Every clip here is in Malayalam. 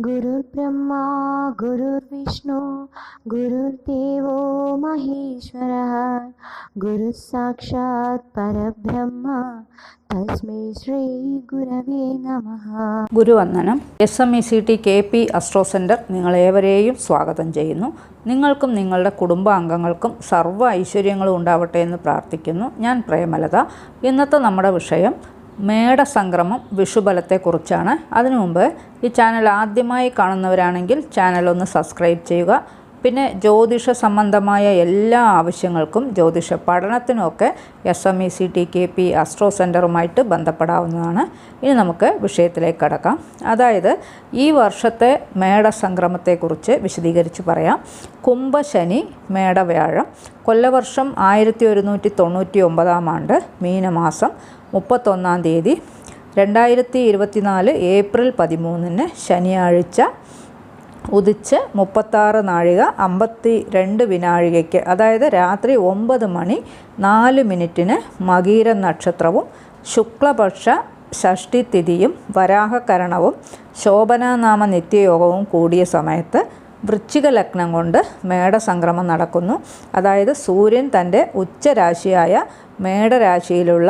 गुरुर्ब्रह्मा गुरुर्विष्णु गुरुर्देवो महेश्वरः गुरुः साक्षात् परब्रह्म തസ്മൈ ശ്രീ ഗുരവേ നമഃ ഗുരുവന്ദനം S M E C T K P astro centre നിങ്ങളേവരെയും സ്വാഗതം ചെയ്യുന്നു നിങ്ങൾക്കും നിങ്ങളുടെ കുടുംബാംഗങ്ങൾക്കും സർവ്വ ഐശ്വര്യങ്ങളും ഉണ്ടാവട്ടെ എന്ന് പ്രാർത്ഥിക്കുന്നു ഞാൻ പ്രേമലത ഇന്നത്തെ നമ്മുടെ വിഷയം മേടസംക്രമം വിഷുബലത്തെക്കുറിച്ചാണ്. അതിനു മുമ്പ് ഈ ചാനൽ ആദ്യമായി കാണുന്നവരാണെങ്കിൽ ചാനൽ ഒന്ന് സബ്സ്ക്രൈബ് ചെയ്യുക. പിന്നെ ജ്യോതിഷ സംബന്ധമായ എല്ലാ ആവശ്യങ്ങൾക്കും ജ്യോതിഷ പഠനത്തിനുമൊക്കെ S M E C T K P astro സെന്ററുമായിട്ട് ബന്ധപ്പെടാവുന്നതാണ്. ഇനി നമുക്ക് വിഷയത്തിലേക്ക് കടക്കാം. അതായത് ഈ വർഷത്തെ മേടസംക്രമത്തെക്കുറിച്ച് വിശദീകരിച്ച് പറയാം. കുംഭശനി മേടവ്യാഴം കൊല്ലവർഷം ആയിരത്തി ഒരുന്നൂറ്റി തൊണ്ണൂറ്റി ഒമ്പതാം ആണ്ട് മീനമാസം മുപ്പത്തൊന്നാം തീയതി രണ്ടായിരത്തി ഇരുപത്തിനാല് ഏപ്രിൽ പതിമൂന്നിന് ശനിയാഴ്ച ഉദിച്ച് മുപ്പത്താറ് നാഴിക അമ്പത്തി രണ്ട് വിനാഴികയ്ക്ക് അതായത് രാത്രി ഒമ്പത് മണി നാല് മിനിറ്റിന് മകീര നക്ഷത്രവും ശുക്ലപക്ഷ ഷഷ്ടി തിഥിയും വരാഹകരണവും ശോഭനാനാമ നിത്യയോഗവും കൂടിയ സമയത്ത് വൃശ്ചിക ലഗ്നം കൊണ്ട് മേടസംക്രമം നടക്കുന്നു. അതായത് സൂര്യൻ തന്റെ ഉച്ചരാശിയായ മേടരാശിയിലുള്ള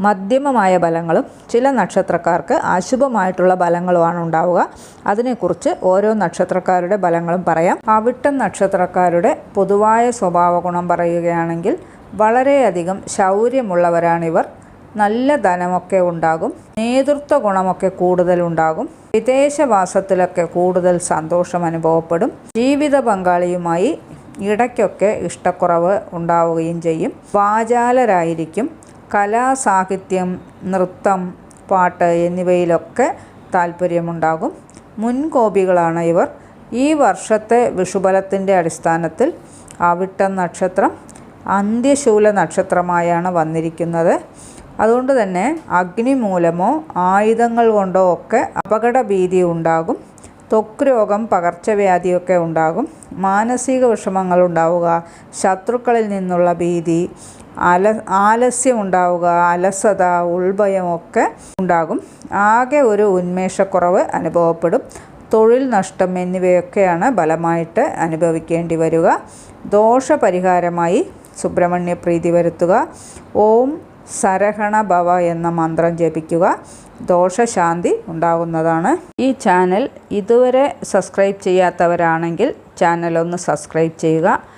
മധ്യമമായ ബലങ്ങളും ചില നക്ഷത്രക്കാർക്ക് അശുഭമായിട്ടുള്ള ഫലങ്ങളുമാണ് ഉണ്ടാവുക. അതിനെക്കുറിച്ച് ഓരോ നക്ഷത്രക്കാരുടെ ബലങ്ങളും പറയാം. അവിട്ടം നക്ഷത്രക്കാരുടെ പൊതുവായ സ്വഭാവ ഗുണം പറയുകയാണെങ്കിൽ വളരെയധികം ശൗര്യമുള്ളവരാണിവർ. നല്ല ധനമൊക്കെ ഉണ്ടാകും. നേതൃത്വ ഗുണമൊക്കെ കൂടുതലുണ്ടാകും വിദേശവാസത്തിലൊക്കെ കൂടുതൽ സന്തോഷം അനുഭവപ്പെടും. ജീവിത പങ്കാളിയുമായി ഇടയ്ക്കൊക്കെ ഇഷ്ടക്കുറവ് ഉണ്ടാവുകയും ചെയ്യും. വാചാലരായിരിക്കും. കല സാഹിത്യം നൃത്തം പാട്ട് എന്നിവയിലൊക്കെ താല്പര്യമുണ്ടാകും മുൻകോപികളാണ് ഇവർ. ഈ വർഷത്തെ വിഷുബലത്തിന്റെ അടിസ്ഥാനത്തിൽ അവിട്ട നക്ഷത്രം അന്ത്യശൂല നക്ഷത്രമായാണ് വന്നിരിക്കുന്നത്. അതുകൊണ്ട് തന്നെ അഗ്നി മൂലമോ ആയുധങ്ങൾ കൊണ്ടോ ഒക്കെ അപകട ഭീതി ഉണ്ടാകും. ത്വക്ക് രോഗം പകർച്ചവ്യാധിയൊക്കെ ഉണ്ടാകും. മാനസിക വിഷമങ്ങൾ ഉണ്ടാവുക ശത്രുക്കളിൽ നിന്നുള്ള ഭീതി അല ആലസ്യമുണ്ടാവുക അലസത ഉൾഭയമൊക്കെ ഉണ്ടാകും. ആകെ ഒരു ഉന്മേഷക്കുറവ് അനുഭവപ്പെടും. തൊഴിൽ നഷ്ടം എന്നിവയൊക്കെയാണ് ബലമായിട്ട് അനുഭവിക്കേണ്ടി വരിക. ദോഷപരിഹാരമായി സുബ്രഹ്മണ്യ പ്രീതി വരുത്തുക. ഓം സരഹണ ഭവ എന്ന മന്ത്രം ജപിക്കുക. ദോഷശാന്തി ഉണ്ടാകുന്നതാണ്. ഈ ചാനൽ ഇതുവരെ സബ്സ്ക്രൈബ് ചെയ്യാത്തവരാണെങ്കിൽ ചാനൽ ഒന്ന് സബ്സ്ക്രൈബ് ചെയ്യുക.